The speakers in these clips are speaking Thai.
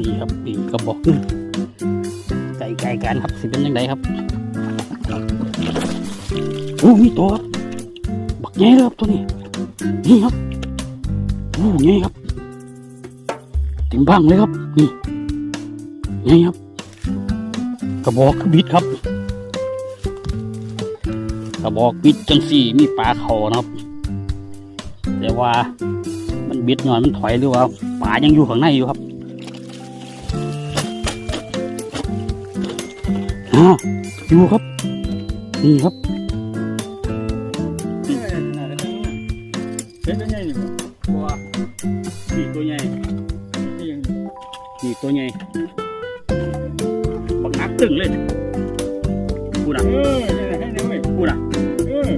ดีครับดีกระบอกหนึ่งไก่ไก่กันครับสิเป็นยังไงครับโอ้มีตัวครับบักใหญ่เลยครับตัวนี้นี่ครับโอ้ใหญ่ครับเต็มบ้างเลยครับนี่ใหญ่ครับ กระบอกคือบิดครับกระบอกบิดจังสี่มีปลาเขานะครับ แต่ว่ามันบิดหน่อยมันถอยหรือว่าปลายังอยู่ข้างในอยู่ครับ อ่าอยู่ครับ นี่ครับเป็นตัวใหญ่นี่บ่ตัวนี่ตัวใหญ่ที่ยังนี่ตัวใหญ่บักนักตึงเลยพูดอะเออนี่แหละให้แนวเว้ยพูดอะเออ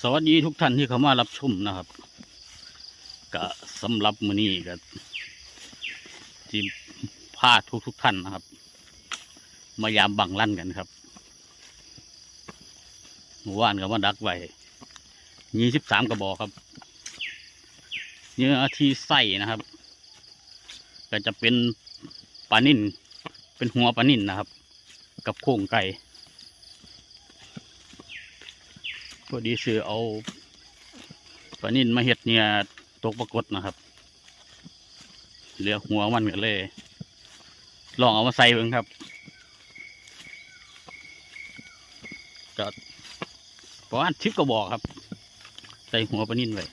สวัสดีทุกท่านที่เข้ามารับชมนะครับก็สำหรับมื้อนี้ก็ ที่พาทุกทุกท่านนะครับ มายามบังลั่นกันครับเมื่อวานก็มาดักไว้ยี่สิบสามกระบอกครับเนื้อที่ไส้นะครับ ก็จะเป็นปลานิ่นเป็นหัวปลานิ่นนะครับ กับโครงไก่พอดีซื้อเอาปลานิ่นมาเห็ดเนี่ยตกปรากฏนะครับ เหลือหัวมันกันเลย ลองเอามาใส่เบิ่งครับก็ประมาณชิปกระบอกครับ ใส่หัวปลานิ่นไว้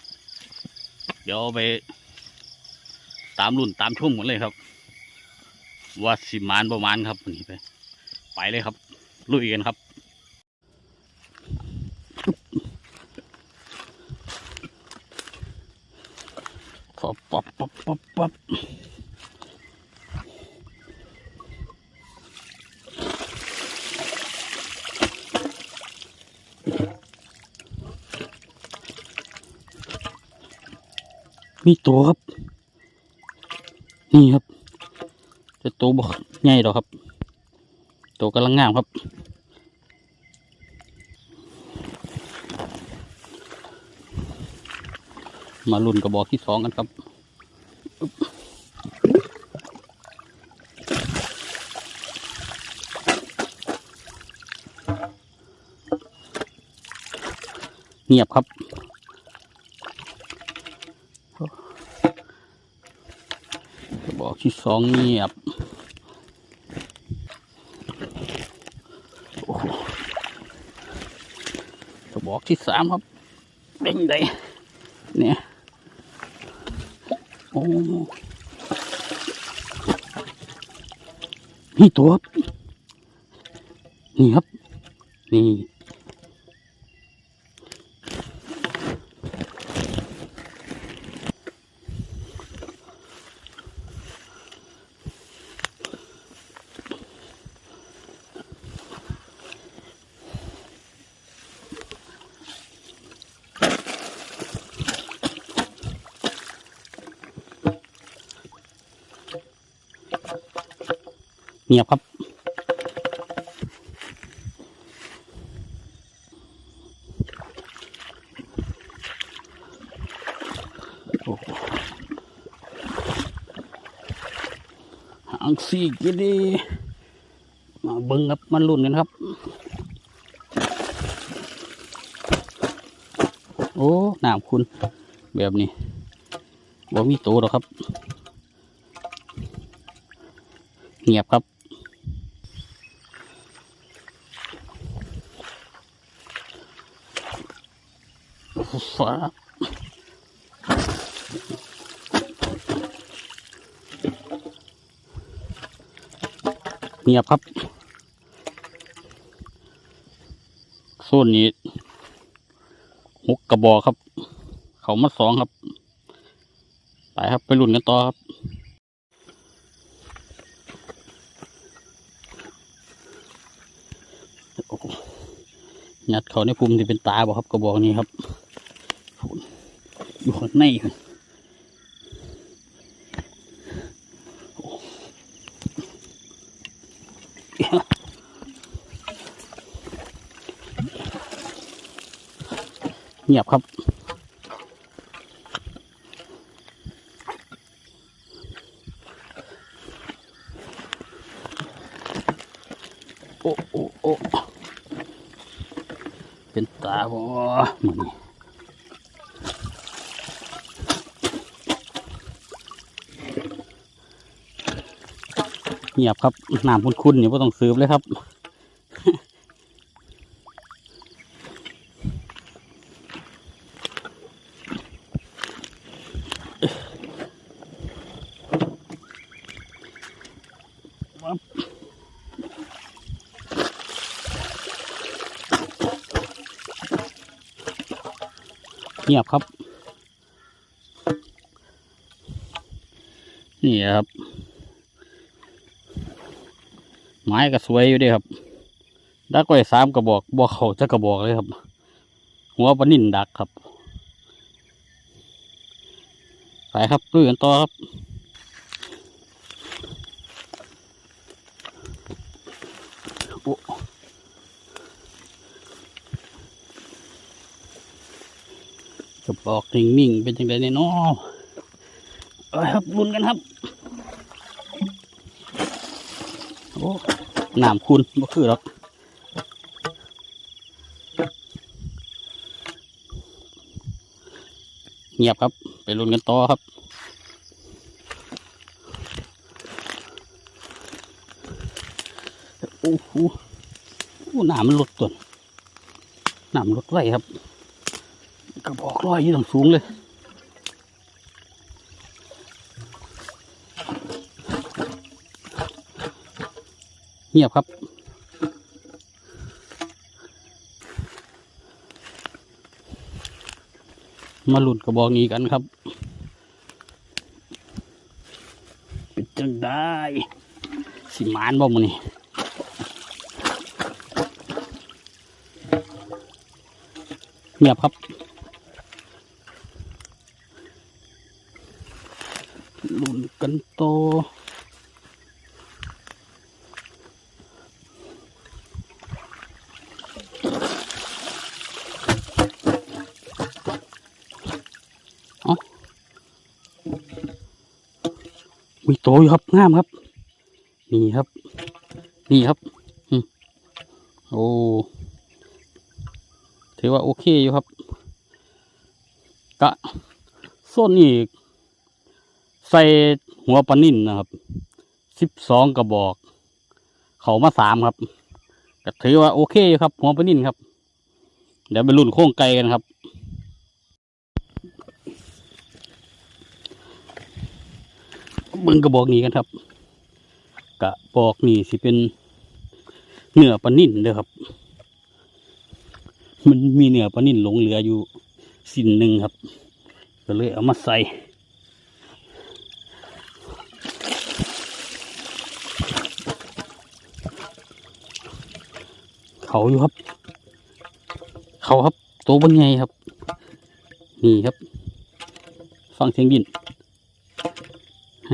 เดี๋ยวไป ตามรุ่นตามช่วงหมดเลยครับ ว่าสิมานประมาณครับนนี้ไป ไปเลยครับ ลุยกันครับปับปับปับปับ มีตัวครับ นี่ครับแต่ตัวบ่ใหญ่ดอกครับ ตัวกำลังงามครับ มาลุ่นกระบอกที่สองกันครับเงียบครับ กระบอก ที่สองเงียบโอ้โหกระบอกที่สามครับเป็นไงเนี่ยโอ้นี่ตัวครับนี่ครับ นี่ เงียบครับอ้โหางสีกิดีมาเบิ้งครับมันลุ่นกันครับ โอ้หน้ำคุณแบบนี้บ่มีโตหรอกครับ เงียบครับ ฟ้าเงียบครับโซนนี้หกกระบอกครับ เขามาสองครับ ไปครับไปรุ่นกันต่อครับยัดเขาในภูมิที่เป็นตาบ่ครับกระบอกนี้ครับ อยู่ข้างในครัเงียบครับโอ้โอ้โอ้เป็นตาบ่มันนี่ เงียบครับน้ำคุ้นๆนี่ไ่ต้องซื้อเลยครับเงียบครับ นี่ครับ ไม้ก็สวยอยู่ด้วยครับดักไว้สามกระบอกบอกเขาจะกระบอกเลยครับ หัวปนินดักครับไปครับลุยกันต่อครับโอ้กระบอกนิ่งๆเป็นจังไดเนี่ยนาะเอาละครับลุ้นกันครับโอ้ น้ำคุณบ่คือหรอกเงียบครับ ไปลุ้นกันต่อครับโอ้โหโอ้น้ำมันลดตัวหน้ำมันลดไว้ครับกระบอกลอยอยี่ตรงสูงเลย เงียบครับ มาหลุดกระบอกนี้กันครับ เป็นจังได้ สิมานบ่มันนี่เงียบครับลุ้นกันโตอเอ้ามี โตอยู่ครับงามครับ นี่ครับ นี่ครับโอ้ถือว่าโอเคอยู่ครับกะส้นนี่ใส่หัวปลานิ่นนะครับสิบสองกระบอก เขามาสามครับก็ถือว่าโอเคอยู่ครับ หัวปลานิ่นครับ เดี๋ยวไปรุ่นโค้งไกลกันครับ เบิ่งกระบอกนี้กันครับ กระบอกนี่สิเป็นเนื้อปลานิ่นเด้อครับ มันมีเนื้อปลานิ่นหลงเหลืออยู่สิ่นหนึ่งครับ ก็เลยเอามาใส่เขาอยู่ครับ เขาครับตัวบนไงครับ นี่ครับ ฟังเสียงดิน เอา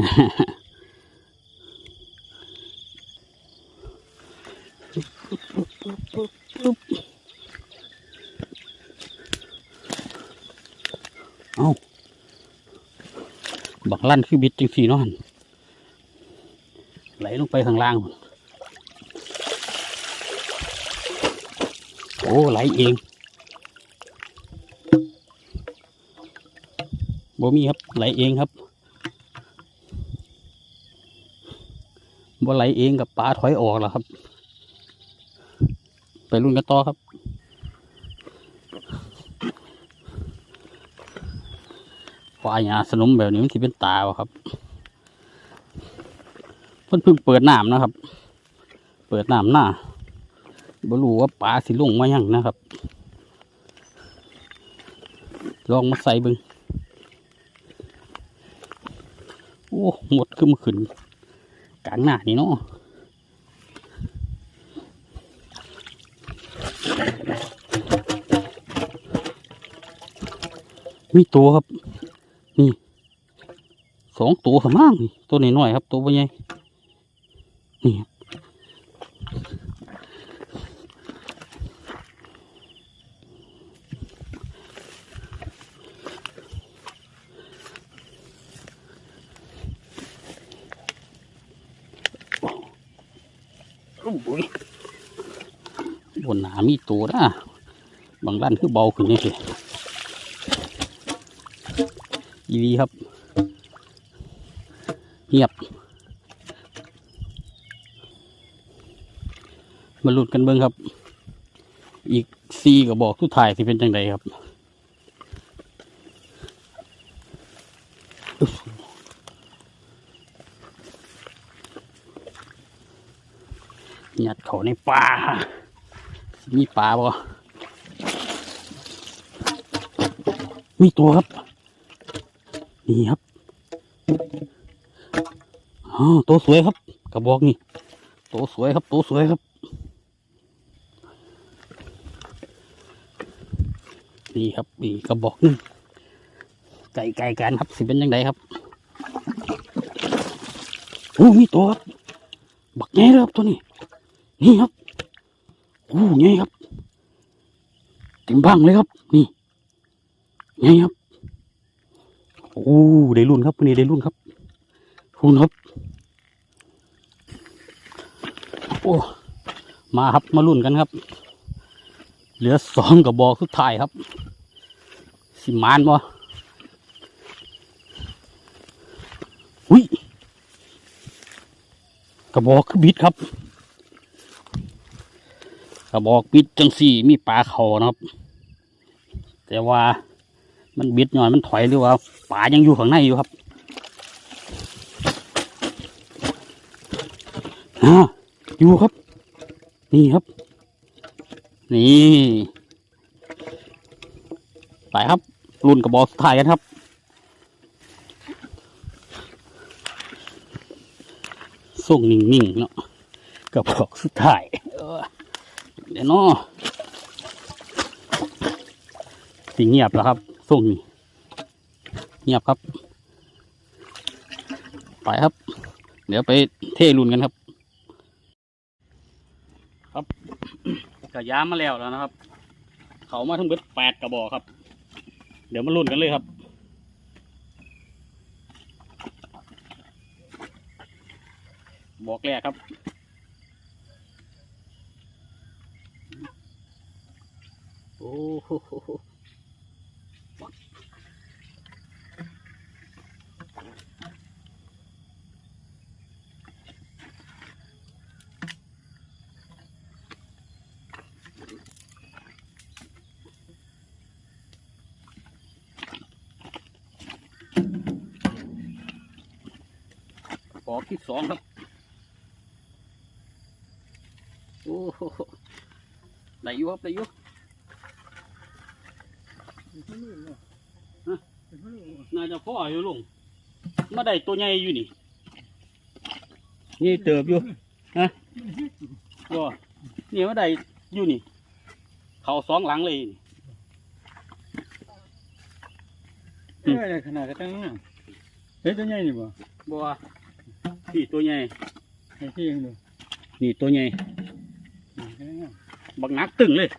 บักลั่นคือบิดจังสีนาะหั่นไหลลงไปข้างล่าง โอ้ไหลเองบ่มีครับ ไหลเองครับ บ่ไหลเองกับปลาถอยออกแล้วครับ ไปรุ่นกันต่อครับ ปลาหยาสนมแบบนี้มันสิเป็นตาวะครับเพิ่นเพิ่งเปิดน้ำนะครับ เปิดน้ำหน้าบ่รู้ว่าปลาสิลงมายังนะครับ ลองมาใส่บึงโอ้หมดขึ้นมาขึ้น ลางหน้านี่เนาะมีตัวครับ นี่สองตัวขมั่งตัวน้อยๆครับ ตัวใหญ่นี่ โอ้โหบนหนามีตัวนะบางด้านคือเบาขึ้นนี่สิอีดีครับ เงียบ มาหลุ้นกันเบิ่งครับ อีกซีก็บบอกทุกถ่ายที่เป็นจังไดครับ ยัดเขาในป่ามีป่าบ่มีตัวครับ นี่ครับอ๋อตัวสวยครับ กระบอกนี่ตัวสวยครับตัวสวยครับ นี่ครับนี่กระบอกหนึงไก่ไก่กันครับสิเป็นยังไงครับโอ้มีตัวครับบักแง่เลยครับตัวนี้ นี่ครับโอ้ไงครับเต็มบ้างเลยครับ นี่ไงครับโอ้ได้รุ่นครับวันนี้ได้รุ่นครับรุ่นครับโอ้มาครับมารุ่นกันครับ เหลือสองกระบอกสุดท้ายครับ สิมานบ่อุ้ยกระบอกคือบิดครับ กระบอกบิดจังสี่ มีปลาเขานะครับ แต่ว่ามันบิดหน่อยมันถอยหรือว่าปลายังอยู่ข้างในอยู่ครับอ่าอยู่ครับ นี่ครับ นี่ไปครับรุ่นกระบอกสุดท้ายกันครับส่งนิ่งๆเนาะกระบอกสุดท้าย เดี๋ยวเนาะสิเงียบแล้วครับส่งนี่เงียบครับ ไปครับ เดี๋ยวไปเทรุ่นกันครับ ครับกระยามาแล้วแล้วนะครับ เขามาทั้งเบิดแปดกระบอกครับ เดี๋ยวมาลุ้นกันเลยครับบอกแรกครับ โอ้โหบอกที่สองครับ โอ้โหได้อยู่ครับได้อยู่ น่าจะพ่ออยู่ลุงมาได้ตัวใหญ่อยู่นี่ นี่เติบอยู่ฮะก็นี่มาได้อยู่นี่ เขาสองหลังเลยนี่เออขนาดกระตั้งน่ะเฮ้ยตัวใหญ่นี่บ่บัวนี่ตัวใหญ่ไอ้ที่ยังดูนี่ตัวใหญ่กระตั้งน่ะบักหนักตึงเลย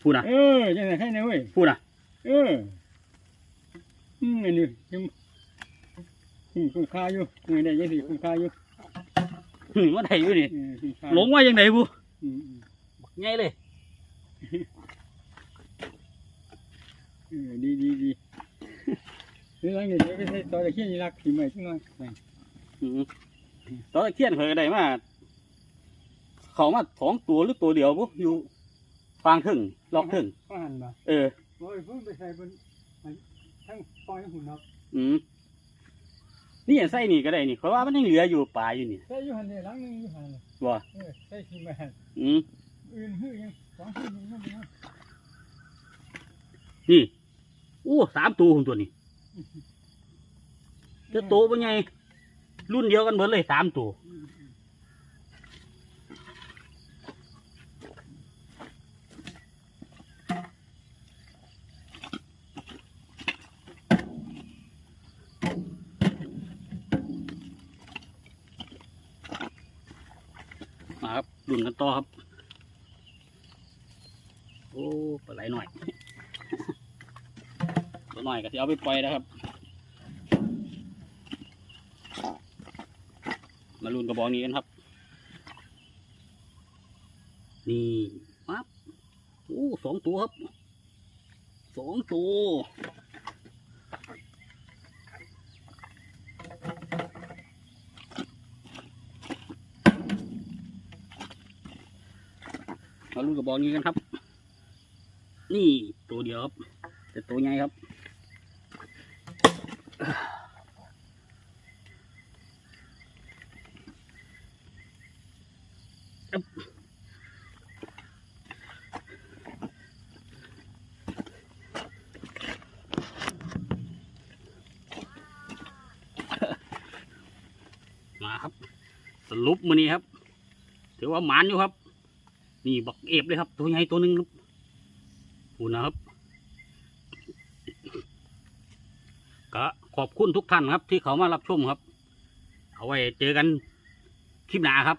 พูดนะเออจังไงให้นะเว้ยพูดนะเอออืมอันนี้ยังคุ้มคุ้มค่าอยู่เงินได้ยังสิคุ้มค่าอยู่หึมาได้อยู่นี่เออคุ้มค่าหลงว่ายังไงบุอืมอืมบักใหญ่เลยเออดีดีดีเรื่องนี้ไม่ใช่ตอนตะเคียนนี่รักขี่ใหม่ขึ้นมาไปอืมตอนเทียนเคยได้มาเขามาสองตัวหรือตัวเดียวบุอยู่ ฟางถึงล็อกถึงก็หันมาเออโอ้ยเพิ่งไปใส่บนทั้งปล่อยหุ่นเนาะอืมนี่อย่าใส่นี่ก็ได้นี่เพราะว่ามันยังเหลืออยู่ปลาอยู่นี่ใส่อยู่หันเนี่ยหลังนึงอยู่หันเลยว่าเออใส่ขี่ใหม่หันอืมอื่นหื้อยังสองหื้อยังนั่นนะนี่อู้สามตัวของตัวนี้จะโตเป็นไงรุ่นเดียวกันเบิดเลยสามตัว มาครับรุ่นกันต่อครับ โอ้ปลาไหลหน่อยตัวหน่อยก็จะเอาไปปล่อยนะครับ มาลุ้นกระบอกนี้กันครับ นี่ปั๊บโอ้สองตัวครับสองตัว มาลุ้นกระบอกนี้กันครับ นี่ตัวเดียวครับ แต่ตัวใหญ่ครับมาครับ สรุปมือนี้ครับ ถือว่าหมานอยู่ครับ นี่บ เอฟเลยครับ ตัวใหญ่ตัวหนึ่งครับหูนะครับก็ขอบคุณทุกท่านครับ ที่เขามารับชมครับ เอาไว้เจอกันคลิปหน้าครับ